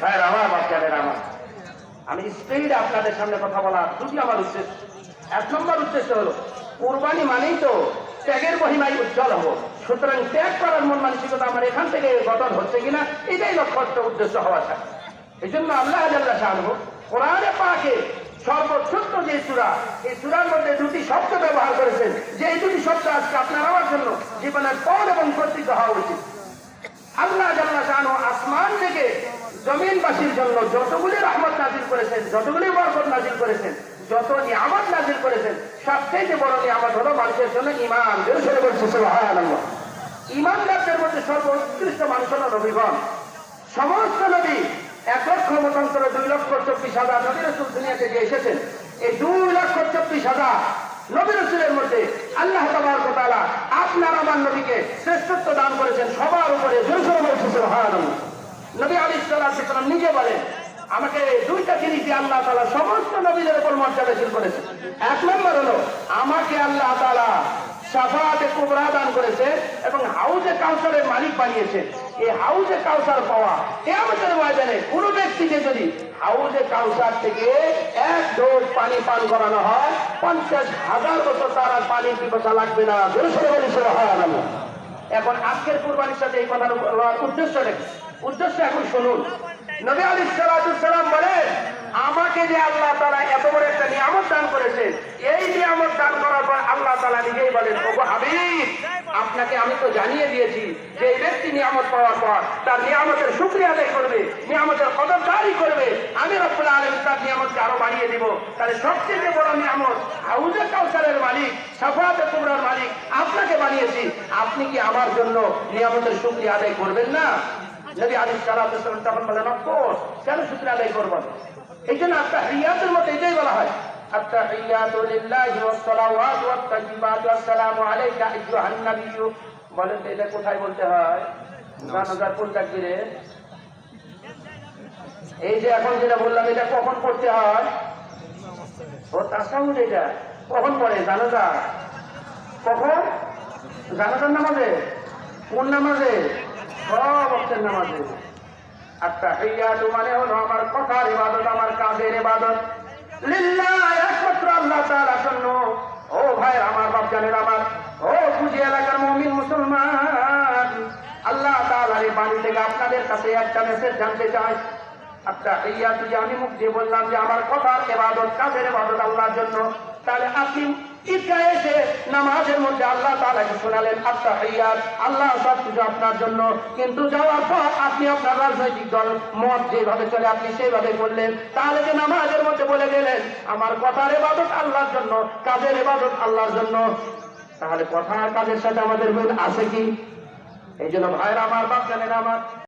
ভাইয়ের, আমার বাচ্চাদের আমার। আমি স্পিড আপনাদের সামনে কথা বলা দুটি আমার উদ্দেশ্য। এক নম্বর উদ্দেশ্য হলো, কোরবানি মানেই তো ত্যাগের মহিমায় উজ্জ্বল হব। সুতরাং ত্যাগ করার মন মানসিকতা আমার এখান থেকে গঠন হচ্ছে কিনা, এটাই লক্ষ্য উদ্দেশ্য হওয়া চাই এই জন্য আল্লাহ আল্লাহ শাহরুখ কোরআনে পাকে সর্বছোট্ট যে চূড়া এই চূড়ার মধ্যে দুটি শব্দ ব্যবহার করেছেন। যে এই দুটি শব্দ আজকে আপনার আমার জন্য জীবনের পর এবং কর্তৃত্ব হওয়া উচিত। আল্লাহ জাল্লা শাহানু আসমান থেকে জমিনবাসীর জন্য যতগুলি রহমত নাজিল করেছেন, যতগুলি বরকত নাজিল করেছেন, যত নিয়ামত নাজিল করেছেন সবচেয়ে বড় নিয়ামত হলো মানুষের জন্য ইমান জোরে বলছে ইমানদারদের মধ্যে সর্বোৎকৃষ্ট মানুষ হলো নবীগণ সমস্ত নবী এক লক্ষ মতান্তর দুই লক্ষ চব্বিশ হাজার নবী রসুল দুনিয়াতে যে এসেছেন। এই দুই লক্ষ চব্বিশ হাজার নবী রসুলের মধ্যে আল্লাহ তালা আপনার আমার নবীকে শ্রেষ্ঠত্ব দান করেছেন সবার উপরে। জোরসোর বলছে সুবহানাল্লাহ। নবী আলী সাল্লাম নিজে বলেন, আমাকে দুইটা জিনিস দিয়ে আল্লাহ তালা সমস্ত নবীদের উপর মর্যাদাশীল করেছে। এক নম্বর হলো, আমাকে আল্লাহ তালা সাফাতে কুবরা দান করেছে এবং হাউজে কাউসারের মালিক বানিয়েছে। এই হাউজে কাউসার পাওয়া কেমতের ময়দানে কোন ব্যক্তিকে যদি হাউজে কাউসার থেকে এক ডোজ পানি পান করানো হয়, পঞ্চাশ হাজার বছর তার আর পানির পিপাসা লাগবে না। এখন আজকের কুরবানির সাথে এই কথার উদ্দেশ্য রেখে উদ্দেশ্য এখন শুনুন। নবী আলী সালাম বলেন, আমাকে যে আল্লাহ তালা এত বড় একটা নিয়ামত দান করেছে এই নিয়ামত দান করার পর আল্লাহ তালা নিজেই বলেন, ওগো হাবিব, আপনাকে আমি তো জানিয়ে দিয়েছি যে এই ব্যক্তি নিয়ামত পাওয়ার পর তার নিয়ামতের শুক্রিয়া আদায় করবে, নিয়ামতের কদরদারি করবে। আমি রব্বুল আলম তার নিয়ামতকে আরও বাড়িয়ে দিব। তাহলে সবচেয়ে বড় নিয়ামত হাউজে কাউসারের মালিক সাফাতে কুমরার মালিক আপনাকে বানিয়েছি। আপনি কি আমার জন্য নিয়ামতের শুক্রিয়া আদায় করবেন না? নবী আলী সালাম তখন বলেন অফকোর্স কেন শুক্রিয়া আদায় করবেন এই জন্য আপনার রিয়াতের মতো এটাই বলা হয় التحيات لله والصلوات والطيبات والسلام عليك ايها النبي বলেন তো এটা কোথায় বলতে হয় গানগার কোন তাকবীরে এই যে এখন যেটা বললাম এটা কখন পড়তে হয় ও তাসাউদ এটা কখন পড়ে জানাজা কখন জানাজার নামাজে কোন নামাজে সব অক্ষের নামাজে আচ্ছা হিয়াতু মানে হলো আমার কথার ইবাদত, আমার কাজের ইবাদত। লিল্লাহ একমাত্র আল্লাহ তাআলার জন্য ও ভাই আমার বাপ জানেন আমার ও পুঁজি এলাকার মুমিন মুসলমান। আল্লাহ তাআলার এই বাণী থেকে আপনাদের কাছে একটা মেসেজ জানতে চাই। আচ্ছা ইয়া তুই আমি মুখ দিয়ে বললাম যে আমার কথার এবাদত কাজের এবাদত আল্লাহর জন্য। তাহলে আপনি ঈদগাহ এসে নামাজের মধ্যে আল্লাহ তাআলাকে শোনালেন? আচ্ছা ইয়া আল্লাহ সব কিছু আপনার জন্য। কিন্তু যাওয়ার পর আপনি আপনার রাজনৈতিক দল, মত যেভাবে চলে আপনি সেইভাবে বললেন তাহলে যে নামাজের মধ্যে বলে গেলেন, আমার কথার এবাদত আল্লাহর জন্য, কাজের এবাদত আল্লাহর জন্য। তাহলে কথা কাজের সাথে আমাদের মিল আছে কি? এই জন্য ভাইরা আমার জানেন আমার।